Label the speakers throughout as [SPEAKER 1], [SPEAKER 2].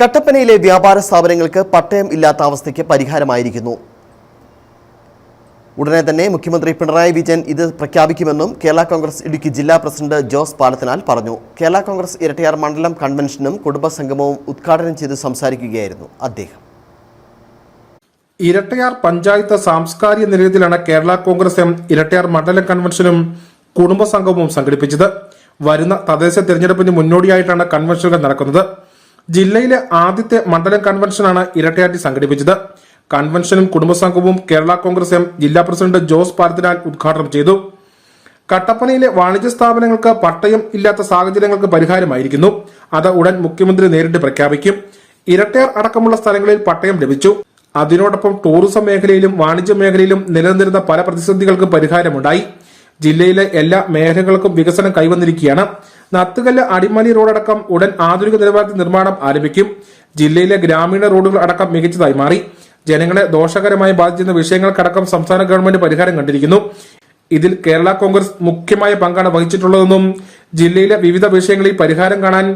[SPEAKER 1] കട്ടപ്പനയിലെ വ്യാപാര സ്ഥാപനങ്ങൾക്ക് പട്ടയം ഇല്ലാത്ത അവസ്ഥയ്ക്ക് പരിഹാരമായിരിക്കുന്നു. ഉടനെ തന്നെ മുഖ്യമന്ത്രി പിണറായി വിജയൻ ഇത് പ്രഖ്യാപിക്കുമെന്നും കേരള കോൺഗ്രസ് ഇടുക്കി ജില്ലാ പ്രസിഡന്റ് ജോസ് പാലത്തിനാൽ പറഞ്ഞു. കേരള കോൺഗ്രസ് ഇരട്ടിയാർ മണ്ഡലം കൺവെൻഷനും കുടുംബസംഗമവും ഉദ്ഘാടനം ചെയ്ത് സംസാരിക്കുകയായിരുന്നു അദ്ദേഹം.
[SPEAKER 2] ഇരട്ടയാർ പഞ്ചായത്ത് സാംസ്കാരിക നിലയത്തിലാണ് കേരള കോൺഗ്രസ് എം ഇരട്ടയാർ മണ്ഡലം കൺവെൻഷനും കുടുംബസംഗമവും സംഘടിപ്പിച്ചത്. വരുന്ന തദ്ദേശ തെരഞ്ഞെടുപ്പിന് മുന്നോടിയായിട്ടാണ് കൺവെൻഷനുകൾ നടക്കുന്നത്. ജില്ലയിലെ ആദ്യത്തെ മണ്ഡലം കൺവെൻഷനാണ് ഇരട്ടയാറ്റി സംഘടിപ്പിച്ചത്. കൺവെൻഷനും കുടുംബസംഘവും കേരള കോൺഗ്രസ് എം ജില്ലാ പ്രസിഡന്റ് ജോസ് പാരത്തിനാൽ ഉദ്ഘാടനം ചെയ്തു. കട്ടപ്പനയിലെ വാണിജ്യ സ്ഥാപനങ്ങൾക്ക് പട്ടയം ഇല്ലാത്ത സാഹചര്യങ്ങൾക്ക് പരിഹാരമായിരിക്കുന്നു. അത് ഉടൻ മുഖ്യമന്ത്രി നേരിട്ട് പ്രഖ്യാപിക്കും. ഇരട്ടയാർ അടക്കമുള്ള സ്ഥലങ്ങളിൽ പട്ടയം ലഭിച്ചു. അതിനോടൊപ്പം ടൂറിസം മേഖലയിലും വാണിജ്യ മേഖലയിലും നിലനിന്നിരുന്ന പല പ്രതിസന്ധികൾക്കും പരിഹാരമുണ്ടായി. ജില്ലയിലെ എല്ലാ മേഖലകൾക്കും വികസനം കൈവന്നിരിക്കുകയാണ്. നത്തുകല്ല് അടിമാലി റോഡടക്കം ഉടൻ ആധുനിക നിലവാരത്തിൽ നിർമ്മാണം ആരംഭിക്കും. ജില്ലയിലെ ഗ്രാമീണ റോഡുകൾ അടക്കം മികച്ചതായി മാറി. ജനങ്ങളെ ദോഷകരമായി ബാധിച്ചിരുന്ന വിഷയങ്ങൾക്കടക്കം സംസ്ഥാന ഗവൺമെന്റ് പരിഹാരം കണ്ടിരിക്കുന്നു. ഇതിൽ കേരള കോൺഗ്രസ് മുഖ്യമായ പങ്കാണ് വഹിച്ചിട്ടുള്ളതെന്നും ജില്ലയിലെ വിവിധ വിഷയങ്ങളിൽ പരിഹാരം കാണാൻ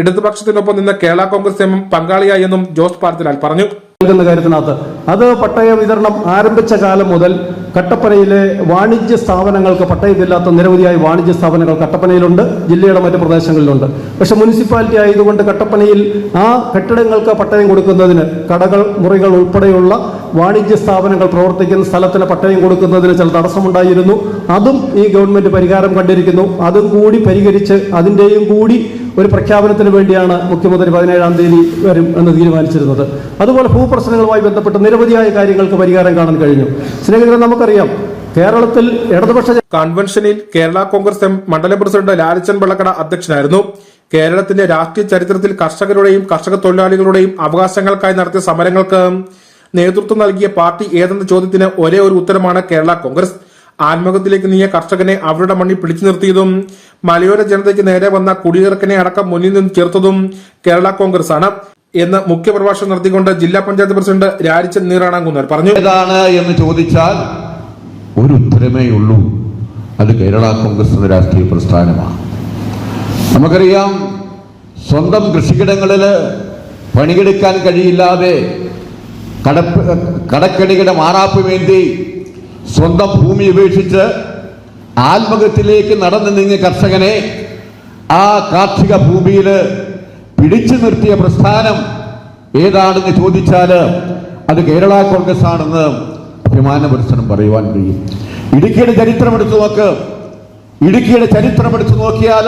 [SPEAKER 2] ഇടതുപക്ഷത്തിനൊപ്പം നിന്ന കേരള കോൺഗ്രസ് എം പങ്കാളിയായെന്നും ജോസ് പാർത്തിലാൽ പറഞ്ഞു.
[SPEAKER 3] നൽകുന്ന കാര്യത്തിനകത്ത്. അത് പട്ടയ വിതരണം ആരംഭിച്ച കാലം മുതൽ കട്ടപ്പനയിലെ വാണിജ്യ സ്ഥാപനങ്ങൾക്ക് പട്ടയമില്ലാത്ത നിരവധിയായ വാണിജ്യ സ്ഥാപനങ്ങൾ കട്ടപ്പനയിലുണ്ട് ജില്ലയുടെ മറ്റു പ്രദേശങ്ങളിലുണ്ട്. പക്ഷെ മുനിസിപ്പാലിറ്റി ആയതുകൊണ്ട് കട്ടപ്പനയിൽ ആ കെട്ടിടങ്ങൾക്ക് പട്ടയം കൊടുക്കുന്നതിന് കടകൾ മുറികൾ ഉൾപ്പെടെയുള്ള വാണിജ്യ സ്ഥാപനങ്ങൾ പ്രവർത്തിക്കുന്ന സ്ഥലത്തിന് പട്ടയം കൊടുക്കുന്നതിന് ചില തടസ്സമുണ്ടായിരുന്നു. അതും ഈ ഗവൺമെന്റ് പരിഹാരം കണ്ടിരിക്കുന്നു. അതും കൂടി പരിഹരിച്ച് അതിന്റെയും കൂടി ഒരു പ്രഖ്യാപനത്തിന് വേണ്ടിയാണ് മുഖ്യമന്ത്രി പതിനേഴാം തീയതി വരും എന്ന് തീരുമാനിച്ചിരുന്നത്. അതുപോലെ ഭൂപ്രശ്നങ്ങളുമായി ബന്ധപ്പെട്ട് നിരവധിയായ കാര്യങ്ങൾക്ക് പരിഹാരം കാണാൻ കഴിഞ്ഞു. സ്നേഹിതരെ നമുക്കറിയാം കേരളത്തിൽ ഇടതുപക്ഷ
[SPEAKER 2] കൺവെൻഷനിൽ കേരള കോൺഗ്രസ് എം മണ്ഡലം പ്രസിഡന്റ് ലാലച്ചൻ വെള്ളക്കട അധ്യക്ഷനായിരുന്നു. കേരളത്തിന്റെ രാഷ്ട്രീയ ചരിത്രത്തിൽ കർഷകരുടെയും കർഷക തൊഴിലാളികളുടെയും അവകാശങ്ങൾക്കായി നടത്തിയ സമരങ്ങൾക്ക് നേതൃത്വം നൽകിയ പാർട്ടി ഏതെന്ന ചോദ്യത്തിന് ഒരേ ഒരു ഉത്തരമാണ് കേരള കോൺഗ്രസ്. ആത്മഹത്യയിലേക്ക് നീങ്ങിയ കർഷകനെ അവരുടെ മണ്ണിൽ പിടിച്ചു നിർത്തിയതും മലയോര ജനതയ്ക്ക് നേരെ വന്ന കുടിയിറക്കനെ അടക്കം മുന്നിൽ നിന്ന് ചേർത്തതും കേരള കോൺഗ്രസ് ആണ് എന്ന് മുഖ്യപ്രഭാഷണം നടത്തിക്കൊണ്ട് ജില്ലാ പഞ്ചായത്ത് പ്രസിഡന്റ് രാജിച്ചൻ നീറാണാങ്കുന്നർ പറഞ്ഞു.
[SPEAKER 4] ഏതാണ് എന്ന് ചോദിച്ചാൽ ഒരു ഉത്തരമേ ഉള്ളൂ. അത് കേരള കോൺഗ്രസ് എന്ന രാഷ്ട്രീയ പ്രസ്ഥാനമാണ്. നമുക്കറിയാം സ്വന്തം കൃഷിയിടങ്ങളിൽ പണിയെടുക്കാൻ കഴിയില്ലാതെ കടപ്പ് കടക്കണിയുടെ മാറാപ്പ് വേണ്ടി സ്വന്തം ഭൂമി ഉപേക്ഷിച്ച് ആത്മഹത്യയിലേക്ക് നടന്നു നീങ്ങിയ കർഷകനെ ആ കാർഷിക ഭൂമിയിൽ പിടിച്ചു നിർത്തിയ പ്രസ്ഥാനം ഏതാണെന്ന് ചോദിച്ചാൽ അത് കേരള കോൺഗ്രസ് ആണെന്ന് അഭിമാനപുരസനം പറയുവാൻ കഴിയും. ഇടുക്കിയുടെ ചരിത്രം എടുത്തു നോക്ക്. ഇടുക്കിയുടെ ചരിത്രം എടുത്തു നോക്കിയാൽ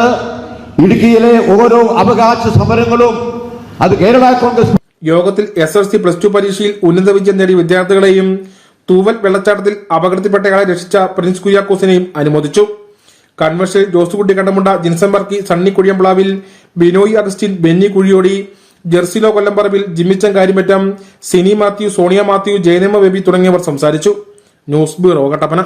[SPEAKER 4] ഇടുക്കിയിലെ ഓരോ അവകാശ സമരങ്ങളും അത് കേരള കോൺഗ്രസ്
[SPEAKER 2] യോഗത്തിൽ S L C plus two പരീക്ഷയിൽ ഉന്നത വിജയം നേടിയ വിദ്യാർത്ഥികളെയും തൂവൽ വെള്ളച്ചാട്ടത്തിൽ അപകടത്തിൽപ്പെട്ടയാളെ രക്ഷിച്ച പ്രിൻസ് കുര്യാക്കോസിനെയും അനുമോദിച്ചു. കൺവെൻഷനിൽ Josekutty Kandamunda Jinson Barkey Sunny Kuzhiyamplavil Binoy Augustine Benny Kuzhiyodi Jercilo Kollamparambil Jimmichan Karyamattam Sini Mathew Sonia Mathew Jayanamma Baby തുടങ്ങിയവർ സംസാരിച്ചു. News bureau Kattappana.